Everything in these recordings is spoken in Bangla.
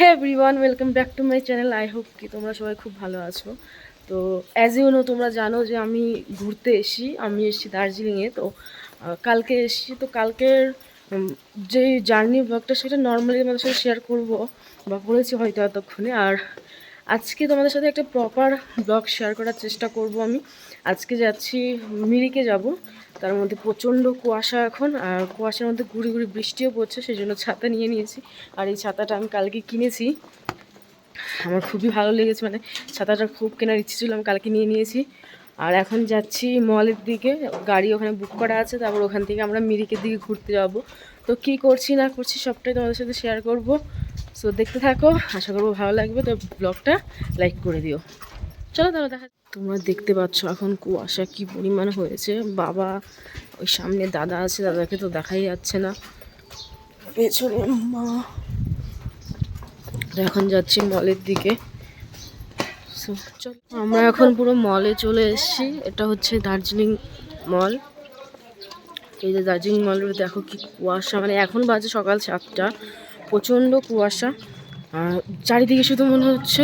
Hey everyone welcome back to my channel I hope কি তোমরা সবাই খুব ভালো আছো। তো অ্যাজ ইউ নো তোমরা জানো যে আমি ঘুরতে এসি আমি এসেছি দার্জিলিংয়ে। তো কালকে এসেছি, তো কালকের যে জার্নি ব্লগটা সেটা নর্মালি তোমাদের সাথে শেয়ার করব বা করেছি হয়তো এতক্ষণে। আর আজকে তোমাদের সাথে একটা প্রপার ব্লগ শেয়ার করার চেষ্টা করব আমি। আজকে যাচ্ছি মিরিকে যাব। তার মধ্যে প্রচণ্ড কুয়াশা এখন, আর কুয়াশার মধ্যে ঘুরি ঘুরি বৃষ্টিও পড়ছে সেই জন্য ছাতা নিয়ে নিয়েছি। আর এই ছাতাটা আমি কালকে কিনেছি। আমার খুবই ভালো লেগেছে মানে ছাতাটা খুব কেনার ইচ্ছে ছিল, আমি কালকে নিয়ে নিয়েছি। আর এখন যাচ্ছি মলের দিকে, গাড়ি ওখানে বুক করা আছে, তারপর ওখান থেকে আমরা মিরিকের দিকে ঘুরতে যাব। তো কি করছি, না করছি, সবটাই তোমাদের সাথে শেয়ার করব। সো দেখতে থাকো, আশা করব ভালো লাগবে। তো ব্লগটা লাইক করে দিও। চলো তাহলে দেখা তোমরা দেখতে পাচ্ছ এখন কুয়াশা কি পরিমাণ হয়েছে। বাবা, ওই সামনে দাদা আছে, দাদাকে তো দেখাই যাচ্ছে না। পেছনে মা। এখন যাচ্ছি মলের দিকে। আমরা এখন পুরো মলে চলে এসেছি। এটা হচ্ছে দার্জিলিং মল। এই যে দার্জিলিং মলের দেখো কি কুয়াশা। মানে এখন বাজে সকাল সাতটা। প্রচণ্ড কুয়াশা। চারিদিকে শুধু মনে হচ্ছে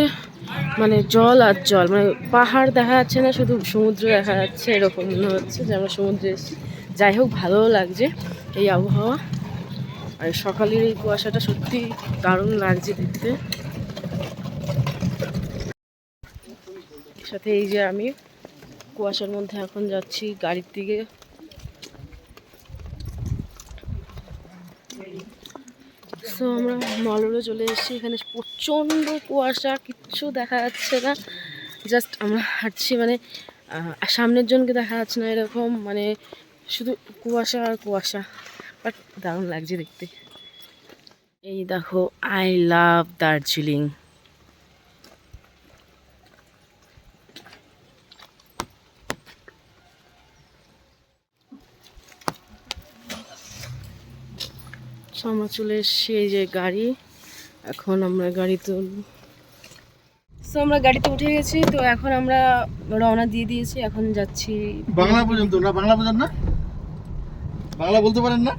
মানে জল আর জল। মানে পাহাড় দেখা যাচ্ছে না, শুধু সমুদ্র দেখা যাচ্ছে, এরকম মনে হচ্ছে যে আমরা সমুদ্রে এসেছি। যাই হোক, ভালোও লাগছে এই আবহাওয়া। আর সকালের এই কুয়াশাটা সত্যি দারুণ লাগছে দেখতে। সাথে এই যে আমি, কুয়াশার মধ্যে এখন যাচ্ছি গাড়ির দিকে। তো আমরা মলরে চলে এসেছি। এখানে প্রচণ্ড কুয়াশা, কিচ্ছু দেখা যাচ্ছে না। জাস্ট আমরা হাঁটছি মানে সামনের জনকে দেখা যাচ্ছে না এরকম মানে শুধু কুয়াশা আর কুয়াশা। বাট দারুণ লাগছে দেখতে। এই দেখো আই লাভ দার্জিলিং আমরা চলে এসেছি এই যে গাড়ি। এখন আমরা গাড়িতে সো আমরা গাড়িতে উঠে গেছি তো এখন আমরা রওনা দিয়ে দিয়েছি এখন যাচ্ছি। বাংলা পর্যন্ত না? বাংলা বোঝেন না? বাংলা বলতে পারেন না?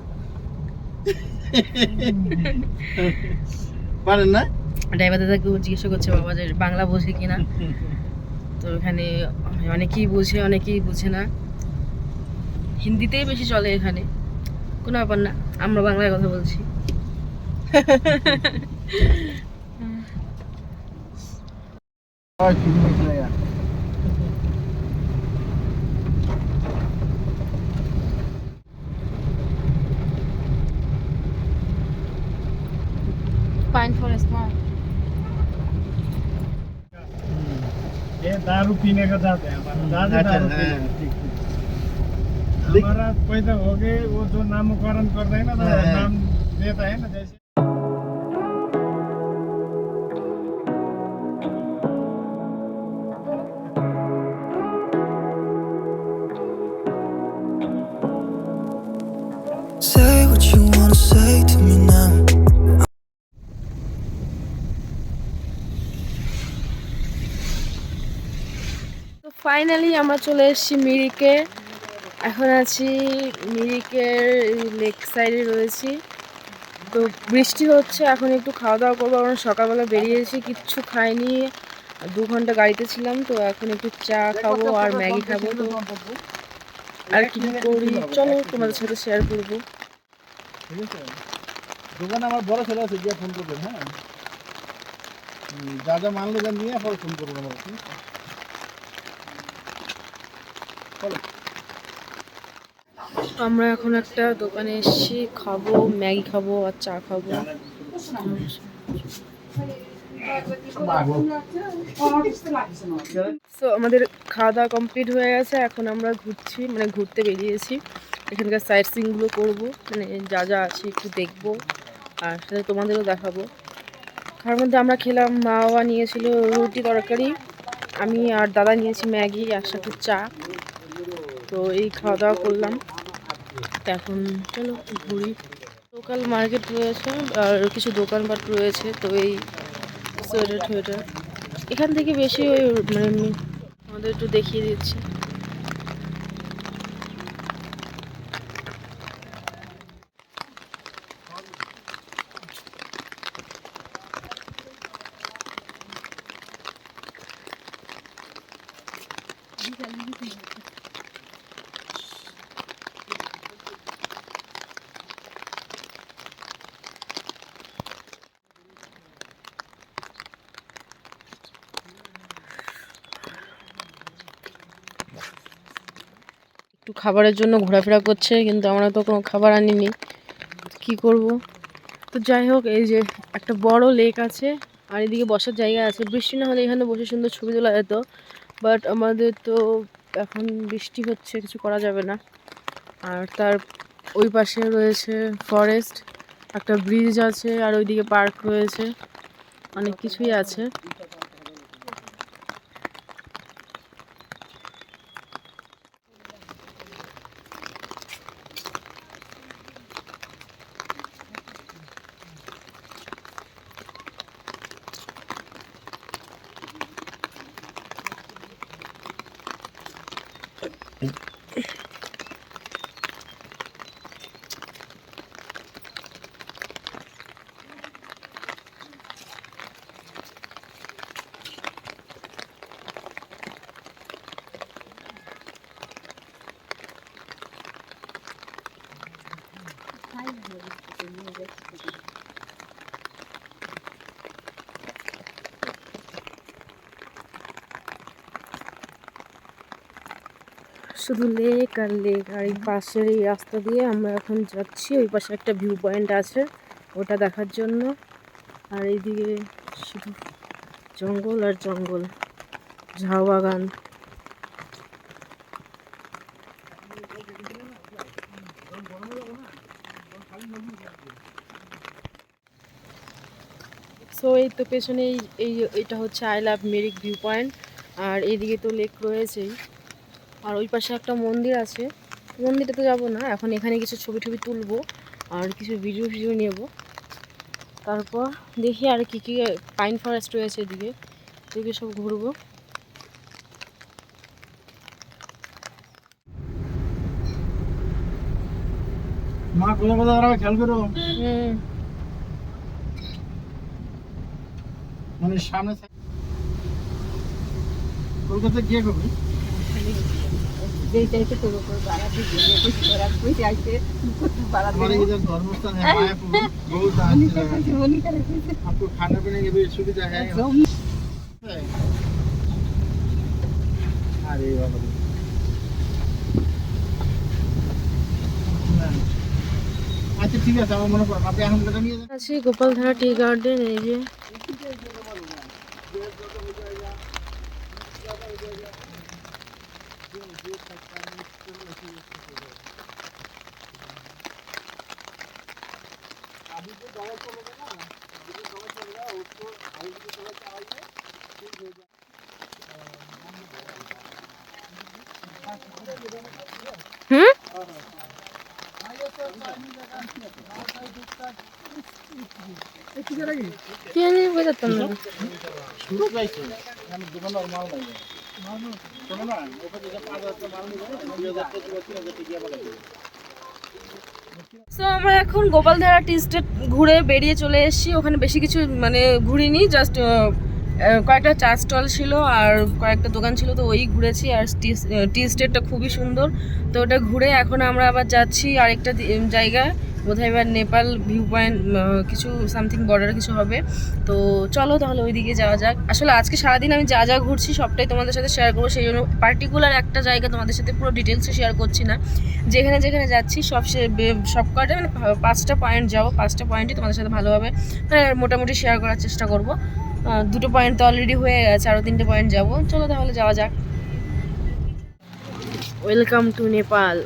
পারেন না? ড্রাইভার দাদাকে জিজ্ঞাসা করছে বাবা যে বাংলা বোঝে কিনা তো এখানে অনেকেই বোঝে অনেকেই বোঝে না। হিন্দিতেই বেশি চলে এখানে। কোনো ব্যাপার না আমরা বাংলায় কথা বলছি पाइन फॉरेस्टमा ये दारू पीने का जाते हैं हमारा ज्यादा अच्छा दारू हाँ, पीने ठीक ठीक हमारा पैदा हो गए वो जो नामकरण करते हैं ना हाँ, हाँ। नाम देता है ना जैसे Say what you wanna say to me now. তো ফাইনালি আমরা চলে এসেছি মিরিকে এখন আছি মিরিকের লেক সাইডে রয়েছি। তো বৃষ্টি হচ্ছে, এখন একটু খাওয়া দাওয়া করব। কারণ সকালবেলা বেরিয়েছি, কিচ্ছু খাইনি। দু ঘণ্টা গাড়িতে ছিলাম, তো এখন একটু চা খাব আর ম্যাগি খাব। তো আর কি করি? চলো তোমাদের সাথে শেয়ার করব। ঠিক আমার বড় ছেলে আছে ফোন করবেন হ্যাঁ? যা যা মাল নিয়ে পরে ফোন করবেন আমার চলো। আমরা এখন একটা দোকানে এসেছি, খাব, ম্যাগি খাব আর চা খাব। আমাদের খাওয়া দাওয়া কমপ্লিট হয়ে গেছে, এখন আমরা ঘুরছি মানে ঘুরতে বেরিয়েছি। এখানকার সাইট সিনগুলো করব মানে যা যা আছে একটু দেখব, আর সাথে তোমাদেরও দেখাবো। খাওয়ার মধ্যে আমরা খেলাম মা বাবা নিয়েছিল রুটি তরকারি, আমি আর দাদা নিয়েছি ম্যাগি আর সাথে চা। তো এই খাওয়া দাওয়া করলাম। তো এখন চলো ঘুরি। লোকাল মার্কেট রয়েছে আর কিছু দোকানপাট রয়েছে, তো এই সোয়েটার টোয়েটার এখান থেকে বেশি ওই মানে আমাদের একটু দেখিয়ে দিচ্ছি। খাবারের জন্য ঘোরাফেরা করছে, কিন্তু আমরা তো কোনো খাবার আনিনি। কি করব? তো যাই হোক, এই যে একটা বড় লেক আছে, আর এদিকে বসার জায়গা আছে। বৃষ্টি না হলে এখানে বসে সুন্দর ছবি তোলা যেত, বাট আমাদের তো এখন বৃষ্টি হচ্ছে, কিছু করা যাবে না। আর তার ওই পাশে রয়েছে ফরেস্ট একটা ব্রিজ আছে, আর ওইদিকে পার্ক রয়েছে, অনেক কিছুই আছে। শুধু লেক আর লেক আর এই পাশের এই রাস্তা দিয়ে আমরা এখন যাচ্ছি। ওই পাশে একটা ভিউ পয়েন্ট আছে, ওটা দেখার জন্য। আর এইদিকে শুধু জঙ্গল আর জঙ্গল, ঝাউ বাগান। সো এই তো পেছনে এই এটা হচ্ছে I love Mirik view point. আর এইদিকে তো লেক রয়েছেই। আর ওই পাশে একটা মন্দির আছে। মন্দিরে তো যাব না এখন এখানে কিছু ছবি টবি তুলবো আর কিছু ভিডিও ভিডিও নেব। তারপর দেখি আর কি কি পাইন ফরেস্ট রয়েছে এদিকে এদিকে সব ঘুরবো। মা কোথাও কোথাও দাঁড়াবে খেয়াল করো। মানে সামনে কলকাতা গিয়ে করবি हमारे इधर धर्मस्थल है मायापुर बहुत अच्छा है आपको खाने पीने की भी सुविधा है अरे बाबा रे। না। আচ্ছা ঠিক আছে আমার মনে পড়ে আপনি এখন কথা নিয়ে যান আছি গোপালধারা টি গার্ডেন এই যে হুম কি জানি বোঝাতাম না শুরু পাইছে আমি দোকানে মাল নাই শোনো না ওখানে যে পাঁচ হাজার মাল নিবে দুই হাজার টাকা দিবে, তিন হাজার টাকা দিয়ে পাঠাবে। সো আমরা এখন গোপালধারা টি স্টেট ঘুরে বেরিয়ে চলে এসেছি। ওখানে বেশি কিছু মানে ঘুরিনি জাস্ট কয়েকটা চা স্টল ছিল আর কয়েকটা দোকান ছিল, তো ওই ঘুরেছি। আর টি স্টেটটা খুবই সুন্দর। তো ওটা ঘুরে এখন আমরা আবার যাচ্ছি আরেকটা জায়গায়। বোধহয় এবার নেপাল ভিউ পয়েন্ট কিছু সামথিং বর্ডার কিছু হবে। তো চলো তাহলে ওইদিকে যাওয়া যাক। আসলে আজকে সারাদিন আমি যা যা ঘুরছি সবটাই তোমাদের সাথে শেয়ার করব। সেই জন্য পার্টিকুলার একটা জায়গা তোমাদের সাথে পুরো ডিটেলসে শেয়ার করছি না। যেখানে যেখানে যাচ্ছি সব সে- সব কটা মানে পাঁচটা পয়েন্ট যাব। পাঁচটা পয়েন্টই তোমাদের সাথে ভালোভাবে মানে মোটামুটি শেয়ার করার চেষ্টা করব। দুটো পয়েন্ট তো অলরেডি হয়ে গেছে আরও তিনটে পয়েন্ট যাব। চলো তাহলে যাওয়া যাক। ওয়েলকাম টু নেপাল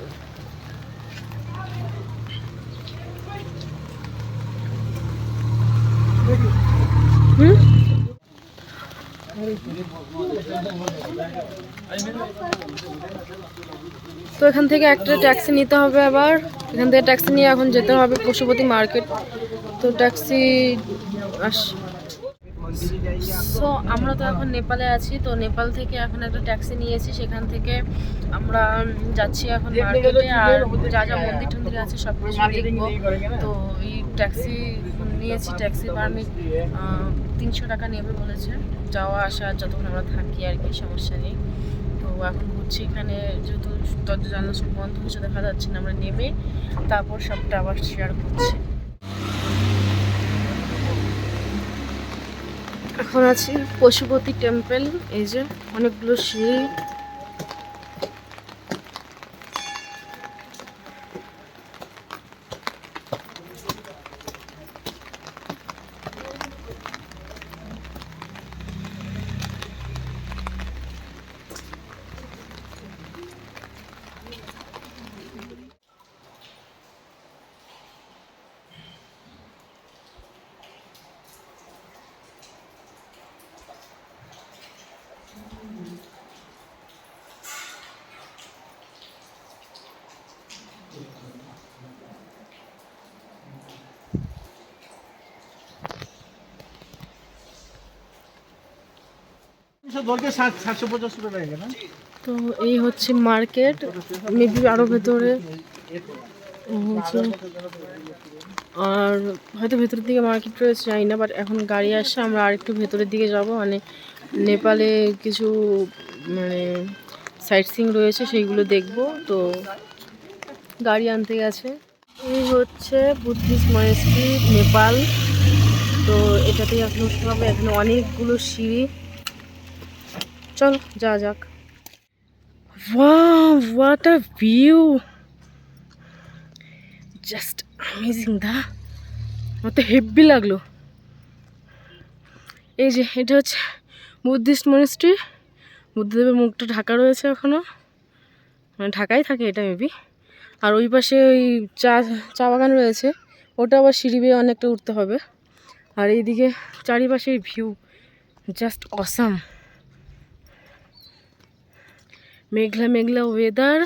তো এখান থেকে একটা ট্যাক্সি নিতে হবে আবার। এখান থেকে ট্যাক্সি নিয়ে এখন যেতে হবে পশুপতি মার্কেট। তো ট্যাক্সি আস সো আমরা তো এখন নেপালে আছি। তো নেপাল থেকে এখন একটা ট্যাক্সি নিয়েছি। সেখান থেকে আমরা যাচ্ছি এখন মার্কেটে। আর যা যা মন্দির টন্দির আছে সব কিছু দেখব। তো এই ট্যাক্সি নিয়েছি। ট্যাক্সি পারমিট তিনশো টাকা নেবে বলেছে। যাওয়া, আসা, যতক্ষণ আমরা থাকি আর কি, সমস্যা নেই। এখন হচ্ছে এখানে যেহেতু তত জানলা সব বন্ধ হচ্ছে দেখা যাচ্ছে না, আমরা নেমে তারপর সবটা আবার শেয়ার করছি। এখন আছি পশুপতি টেম্পল এই যে অনেকগুলো সিঁড়ি তো এই হচ্ছে মার্কেট, মেবি আরও ভেতরে। আর হয়তো ভেতরের দিকে মার্কেট রয়েছে, জানি না বাট এখন গাড়ি আসছে, আমরা আরেকটু ভেতরের দিকে যাব। মানে নেপালে কিছু মানে সাইট সিং রয়েছে, সেইগুলো দেখব। তো গাড়ি আনতে গেছে। এই হচ্ছে বুদ্ধিস্ট মনেস্ট্রি নেপাল। তো এটাতেই এখন হবে এখানে অনেকগুলো সিঁড়ি। চল যা যাক। What a view! Just amazing, দা আমার তো হেব্বি লাগল। এই যে এটা হচ্ছে বুদ্ধিস্ট মনিস্ট্রি বুদ্ধদেবের মুখটা ঢাকা রয়েছে এখনও। মানে ঢাকাই থাকে এটা মেবি আর ওই পাশে ওই চা চা বাগান রয়েছে। ওটা আবার সিঁড়ি বেয়ে অনেকটা উঠতে হবে। আর এইদিকে চারিপাশের ভিউ জাস্ট অসাম মেঘলা মেঘলা ওয়েদার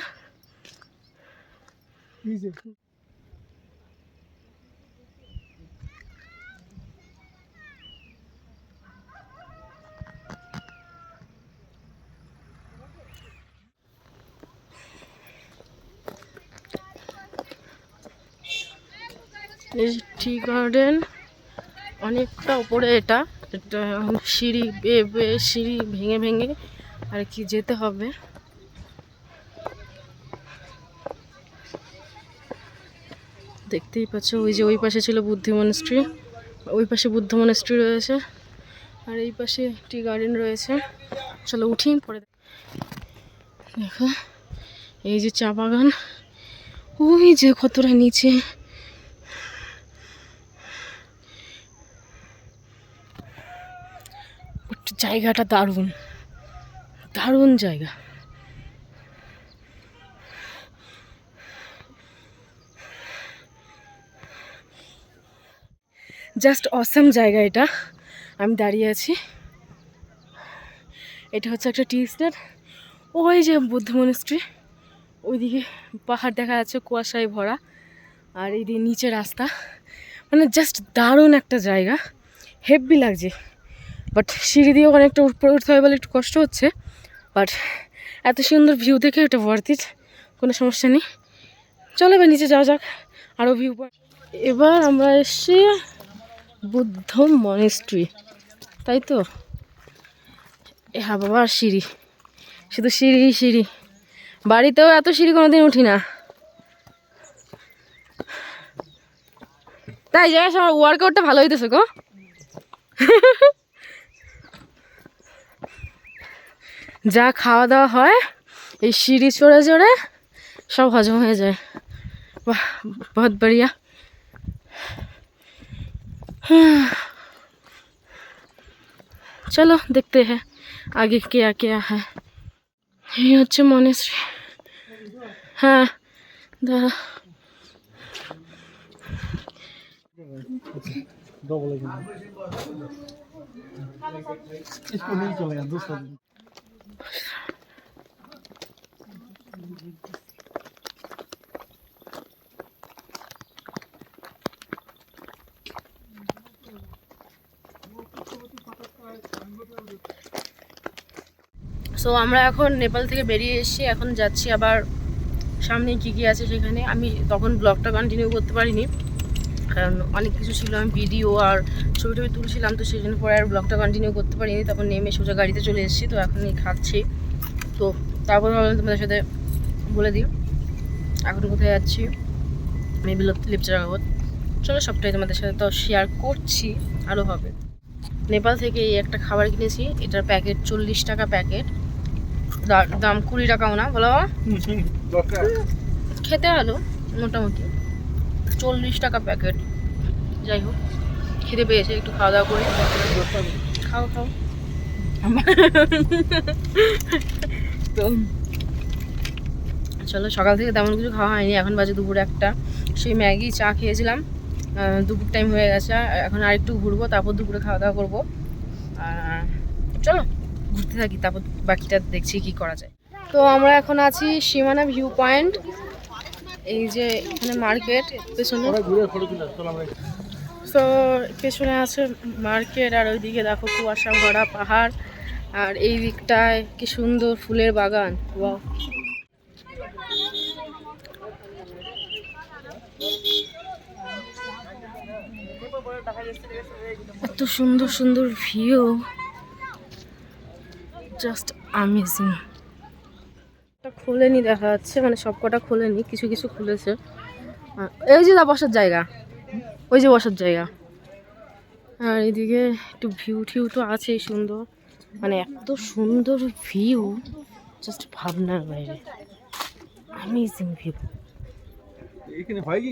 টি গার্ডেন অনেকটা উপরে এটা। সিঁড়ি সিঁড়ি ভেঙে ভেঙে আর কি যেতে হবে। দেখতেই পাচ্ছ, ওই যে ওই পাশে ছিল বুদ্ধি মনস্ট্রি ওই পাশে বুদ্ধ মনস্ট্রি রয়েছে, আর এই পাশে টি গার্ডেন রয়েছে। চলো উঠি, পরে দেখো, এই যে চা বাগান, ওই যে কতটা নিচে। জায়গাটা দারুণ দারুণ জায়গা। জাস্ট অসাম জায়গা এটা। আমি দাঁড়িয়ে আছি। এটা হচ্ছে একটা টি স্টেট। ওই যে বুদ্ধ মনস্ট্রি ওইদিকে পাহাড় দেখা যাচ্ছে, কুয়াশায় ভরা। আর এইদিকে নিচে রাস্তা। মানে জাস্ট দারুণ একটা জায়গা। হেভি লাগছে। বাট সিঁড়ি দিয়ে অনেকটা উপরে উঠতে হয় বলে একটু কষ্ট হচ্ছে। বাট এত সুন্দর ভিউ দেখে এটা ইট কোনো সমস্যা নেই। চলো এবার নিচে যাওয়া যাক। আরও ভিউ এবার আমরা এসছি বুদ্ধ মনেস্ট্রি তাই তো? হা বাবা সিঁড়ি। শুধু সিঁড়ি সিঁড়ি। বাড়িতেও এত সিঁড়ি কোনোদিন উঠি না। তাই যাই আমার ওয়ার্কআউটটা ভালো হইতেছে গো। যা খাওয়া দাওয়া হয়, এই সিঁড়ি চড়ে চড়ে সব হজম হয়ে যায়। বাহ, বহুত বড়িয়া। चलो, देखते हैं आगे क्या क्या है। ये अच्छे मोनेश्री हाँ इसको नहीं चलेगा दूसरा। সো আমরা এখন নেপাল থেকে বেরিয়ে এসেছি এখন যাচ্ছি আবার সামনে কী কী আছে সেখানে। আমি তখন ব্লগটা কন্টিনিউ করতে পারিনি। কারণ অনেক কিছু ছিল, আমি ভিডিও আর ছবি টবি তুলছিলাম, তো সেই জন্য পরে আর ব্লগটা কন্টিনিউ করতে পারিনি। তারপর নেমে সোজা গাড়িতে চলে এসেছি, তো এখন এই খাচ্ছি। তো তারপর ভাবলাম তোমাদের সাথে বলে দিই, এখন কোথায় যাচ্ছি? মেবি লিপচা আগত চলো সবটাই তোমাদের সাথে তো শেয়ার করছি আরও হবে। নেপাল থেকে এই একটা খাবার কিনেছি, এটার প্যাকেট চল্লিশ টাকা প্যাকেট দাম কুড়ি টাকাও না বলো বাবা? খেতে ভালো মোটামুটি। চল্লিশ টাকা প্যাকেট। যাই হোক খেতে পেয়েছে একটু খাওয়া দাওয়া করে। খাও খাও। তো চলো সকাল থেকে তেমন কিছু খাওয়া হয়নি। এখন বাজে দুপুর একটা। সেই ম্যাগি চা খেয়েছিলাম। দুপুর টাইম হয়ে গেছে। আর এখন আরেকটু ঘুরবো তারপর দুপুরে খাওয়া দাওয়া করব। আর চলো। ঘুরতে থাকি, তারপর বাকিটা দেখছি কি করা যায়। তো আমরা এখন আছি সীমানা ভিউ পয়েন্ট। এই যে এখানে মার্কেট, পেছনে। তো পেছনে আছে মার্কেট, আর ওইদিকে দেখো কুয়াশা ভরা পাহাড়, আর এই দিকটায় কি সুন্দর ফুলের বাগান। ওয়াও। এত সুন্দর সুন্দর ভিউ। জাস্ট আমেজিং খোলেনি দেখা যাচ্ছে মানে সব কটা খোলেনি কিছু কিছু খুলেছে। এই যে বসার জায়গা ওই যে বসার জায়গা। আর এদিকে একটু ভিউ টিউ তো আছেই সুন্দর। মানে এত সুন্দর ভিউ জাস্ট ভাবনার বাইরে। আমেজিং ভিউ এখানে হয় কি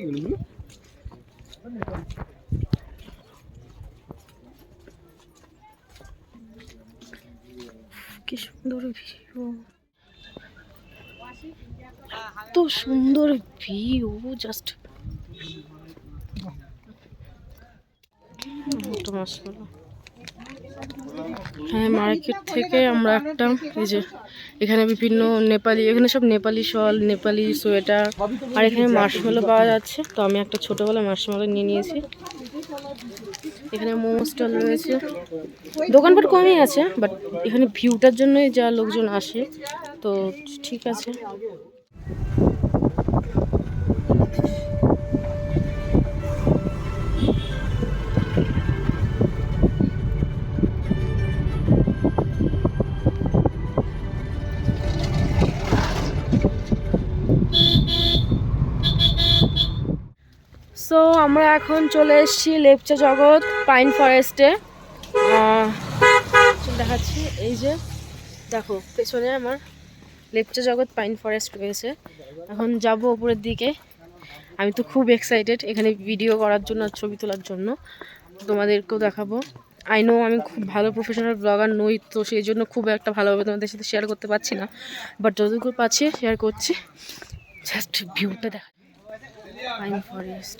কি সুন্দর ভিউ এত সুন্দর ভিউ জাস্ট হ্যাঁ মার্কেট থেকে আমরা একটা, এই যে এখানে বিভিন্ন নেপালি, এখানে সব নেপালি শল, নেপালি সোয়েটার, আর এখানে মার্শমেলো পাওয়া যাচ্ছে। তো আমি একটা ছোটোবেলা মার্শমেলো নিয়ে নিয়েছি। এখানে মোমো স্টল রয়েছে। দোকানপাট কমই আছে বাট এখানে ভিউটার জন্যই যা লোকজন আসে, তো ঠিক আছে। সো আমরা এখন চলে এসেছি লেপচা জগৎ, পাইন ফরেস্টে। দেখাচ্ছি, এই যে, দেখো, পেছনে আমার লেপচা জগৎ, পাইন ফরেস্ট রয়েছে। এখন যাব উপরের দিকে। আমি তো খুব এক্সাইটেড এখানে ভিডিও করার জন্য ছবি তোলার জন্য। তোমাদেরকেও দেখাবো। আই নো আমি খুব ভালো প্রফেশনাল ব্লগার নই, তো সেই জন্য খুব একটা ভালোভাবে তোমাদের সাথে শেয়ার করতে পারছি না। বাট যতটুকু পাচ্ছি শেয়ার করছি। জাস্ট ভিউটা দেখা। Pine forest.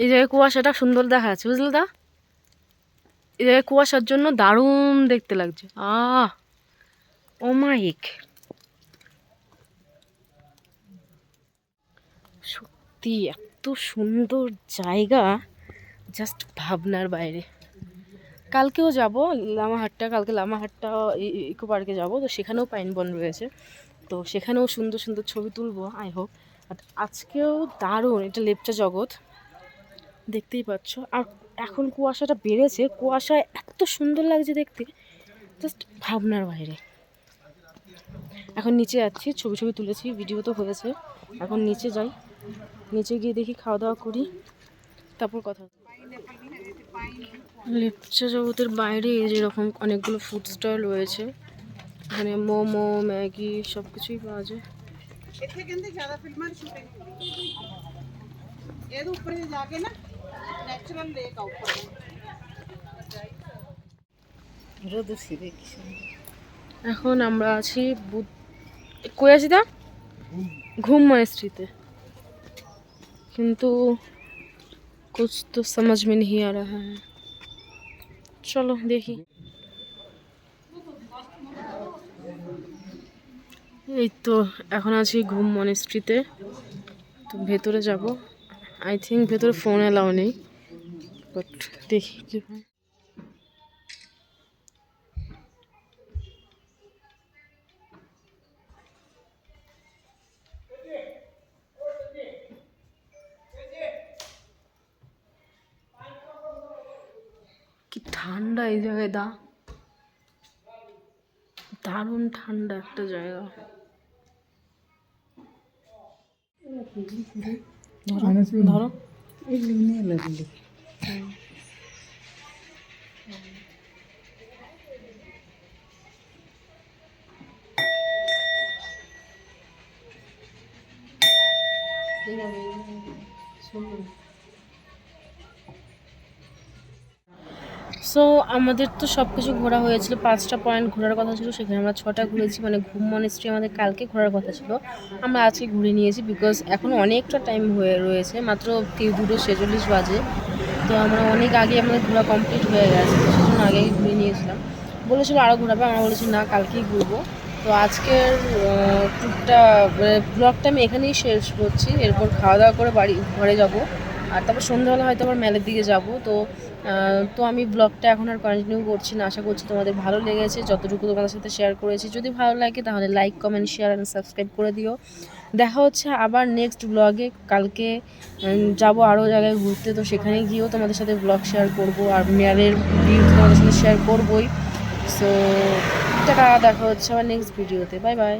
এই জায়গায় কুয়াশাটা সুন্দর দেখা যাচ্ছে বুঝলে দা এই জায়গায় কুয়াশার জন্য দারুণ দেখতে লাগছে। আহ! ও মাইক সত্যি এত সুন্দর জায়গা, জাস্ট ভাবনার বাইরে। কালকেও যাব, লামাহাটটা, কালকে লামাহাটটা ইকো পার্কে যাব, তো সেখানেও পাইন বন রয়েছে। তো সেখানেও সুন্দর সুন্দর ছবি তুলবো, আই হোপ। আজকেও দারুণ, এটা লেপচা জগৎ। দেখতেই পাচ্ছ। আর এখন কুয়াশাটা বেড়েছে, কুয়াশায় এত সুন্দর লাগছে দেখতে। জাস্ট ভাবনার বাইরে। এখন নিচে যাচ্ছি, ছবি ছবি তুলেছি ভিডিও তো হয়েছে। এখন নিচে যাই, নিচে গিয়ে দেখি, খাওয়া দাওয়া করি, তারপর কথা লেপচা জগতের বাইরে যেরকম অনেকগুলো ফুড স্টল রয়েছে। এখানে মোমো, ম্যাগি সব কিছুই পাওয়া যায়। এর থেকে জাদা ফিল্মার শুটিং এর উপরে যাকে না এখন আমরা আছি কই আছি তা? ঘুম মায়েস্ট্রিতে কিন্তু कुछ তো সমাজ में नहीं आ रहा है चलो देखी এই তো, এখন আছি ঘুম মনেস্ট্রিতে তো ভেতরে যাব। আই থিঙ্ক ভেতরে ফোন এলাও নেই বাট দেখি কি হয়। ঠান্ডা এই জায়গায়, দা। দারুণ ঠান্ডা একটা জায়গা। नारळ नारळ एक नाही लागली সো আমাদের তো সব কিছু ঘোরা হয়েছিল। পাঁচটা পয়েন্ট ঘোরার কথা ছিল, সেখানে আমরা ছটা ঘুরেছি। মানে ঘুম মনেস্ট্রি আমাদের কালকে ঘোরার কথা ছিল। আমরা আজকে ঘুরে নিয়েছি বিকজ এখন অনেকটা টাইম হয়ে রয়েছে। মাত্র তি- দুটো ছেচল্লিশ বাজে। তো আমরা অনেক আগে আমাদের ঘোরা কমপ্লিট হয়ে গেছে সেজন্য আগে ঘুরে নিয়েছিলাম। বলেছিল আরও ঘোরাবে, আমরা বলেছি না, কালকেই ঘুরবো। তো আজকের ট্যুরটা ব্লগটা আমি এখানেই শেষ করছি। এরপর খাওয়া দাওয়া করে বাড়ি, ঘরে যাব। আর তারপর সন্ধ্যাবেলা হয়তো আবার মেলের দিকে যাব। তো তো আমি ব্লগটা এখন আর কন্টিনিউ করছি না। আশা করছি তোমাদের ভালো লেগেছে। যতটুকু তোমাদের সাথে শেয়ার করেছি, যদি ভালো লাগে তাহলে like comment share and subscribe করে দিও। দেখা হচ্ছে আবার নেক্সট ব্লগে কালকে যাব আরও জায়গায় ঘুরতে। তো সেখানে গিয়েও তোমাদের সাথে ব্লগ শেয়ার করব আর মেয়ারের ভিউ তোমাদের সাথে শেয়ার করবই। সো টাটা, দেখা হচ্ছে আবার নেক্সট ভিডিওতে বাই বাই